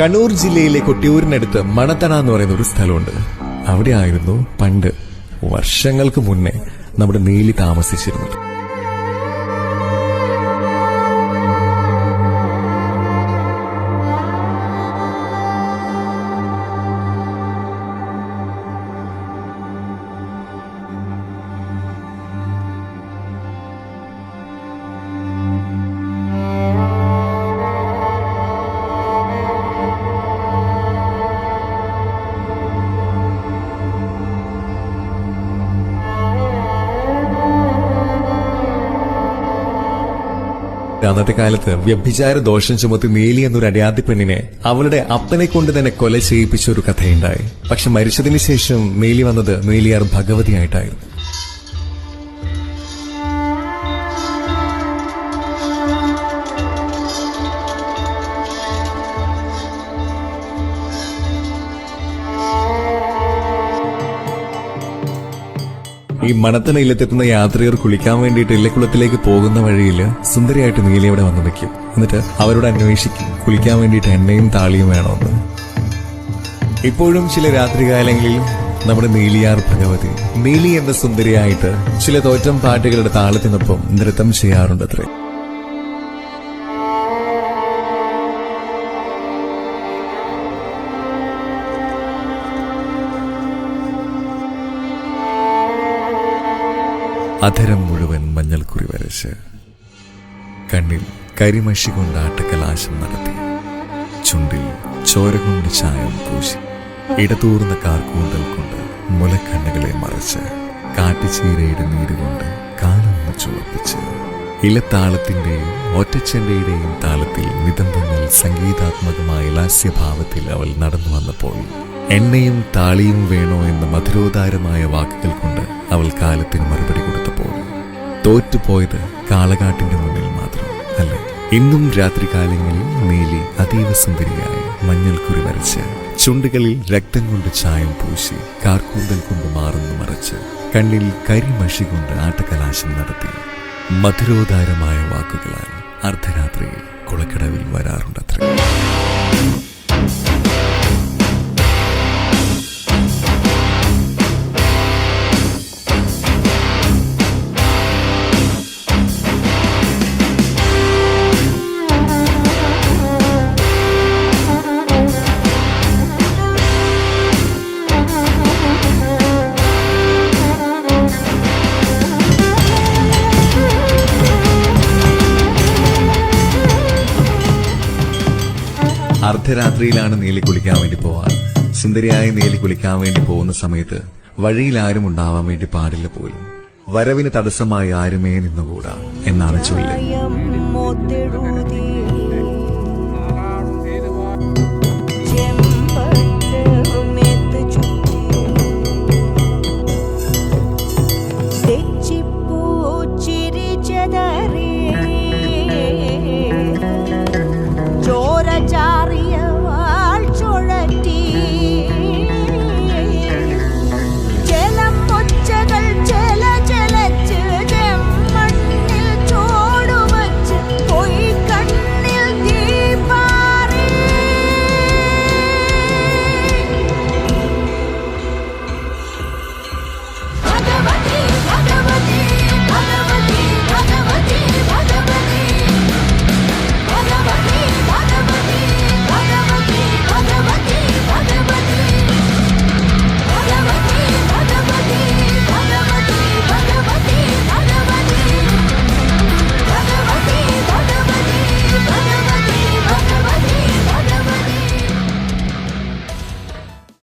കണ്ണൂർ ജില്ലയിലെ കൊട്ടിയൂരിനടുത്ത് മണത്തണ എന്ന് പറയുന്ന ഒരു സ്ഥലമുണ്ട്. അവിടെ ആയിരുന്നു പണ്ട് വർഷങ്ങൾക്ക് മുന്നേ നമ്മുടെ നീലി താമസിച്ചിരുന്നത്. അന്നത്തെ കാലത്ത് വ്യഭിചാര ദോഷം ചുമത്തി നീലി എന്നൊരു അടിയാതി പെണ്ണിനെ അവളുടെ അപ്പനെ കൊണ്ട് തന്നെ കൊല ചെയ്യിപ്പിച്ച ഒരു കഥയുണ്ടായി. പക്ഷെ മരിച്ചതിന് ശേഷം നീലി വന്നത് നീലിയാർ ഭഗവതിയായിട്ടായിരുന്നു. ഈ മണത്തണയിലെത്തുന്ന യാത്രികർ കുളിക്കാൻ വേണ്ടിയിട്ട് ഇല്ലക്കുളത്തിലേക്ക് പോകുന്ന വഴിയിൽ സുന്ദരിയായിട്ട് നീലി അവിടെ വന്നു നിൽക്കും. എന്നിട്ട് അവരോട് അന്വേഷിക്കും കുളിക്കാൻ വേണ്ടിയിട്ട് എണ്ണയും താളിയും വേണമെന്ന്. ഇപ്പോഴും ചില രാത്രികാലങ്ങളിൽ നമ്മുടെ നീലിയാർ ഭഗവതി നീലി എന്ന സുന്ദരിയായിട്ട് ചില തോറ്റം പാട്ടുകളുടെ താളത്തിനൊപ്പം നൃത്തം ചെയ്യാറുണ്ടത്രേ. അധരം മുഴുവൻ മഞ്ഞൾക്കുറി വരച്ച് കണ്ണിൽ കരിമഷി കൊണ്ട് ആട്ടക്കലാശം നടത്തി. ചുണ്ടിൽ ചോര കൊണ്ട് ചായം പൂശി. ഇടതൂർന്ന കാർക്കൂന്തൽ കൊണ്ട് മുലക്കണ്ണുകളെ മറച്ച് കാട്ടുചീരയുടെ നീരുകൊണ്ട് കാലൊന്ന് ചുവപ്പിച്ച് ഇലത്താളത്തിന്റെയും ഒറ്റച്ചെണ്ടയുടെയും താളത്തിൽ നിതന്തങ്ങൾ സംഗീതാത്മകമായ ലാസ്യഭാവത്തിൽ അവൾ നടന്നു വന്നപ്പോൾ എണ്ണയും താളിയും വേണോ എന്ന മധുരോദാരമായ വാക്കുകൾ കൊണ്ട് അവൾ കാലത്തിന് മറുപടി കൊടുത്തപ്പോൾ തോറ്റുപോയത് കാളകാട്ടിന്റെ മുന്നിൽ മാത്രം അല്ല? ഇന്നും രാത്രികാലങ്ങളിൽ നീലി അതീവ സുന്ദരിയായി മഞ്ഞൾക്കുറി വരച്ച് ചുണ്ടുകളിൽ രക്തം കൊണ്ട് ചായം പൂശി കാർക്കൂന്തൽ കൊണ്ട് മാറുന്നു മറച്ച് കണ്ണിൽ കരിമഷി കൊണ്ട് ആട്ടക്കലാശം നടത്തി മധുരോദാരമായ വാക്കുകളാൽ അർദ്ധരാത്രിയിൽ കുളക്കടവിൽ വരാറുണ്ടത്രേ. അർദ്ധരാത്രിയിലാണ് നീലി കുളിക്കാൻ വേണ്ടി പോവാൻ സുന്ദരിയായ നീലി കുളിക്കാൻ വേണ്ടി പോകുന്ന സമയത്ത് വഴിയിൽ ആരും ഉണ്ടാവാൻ വേണ്ടി പാടില്ല പോലും. വരവിന് തടസ്സമായി ആരുമേ നിന്നുകൂടാ എന്നാണ് ചൊല്ല്.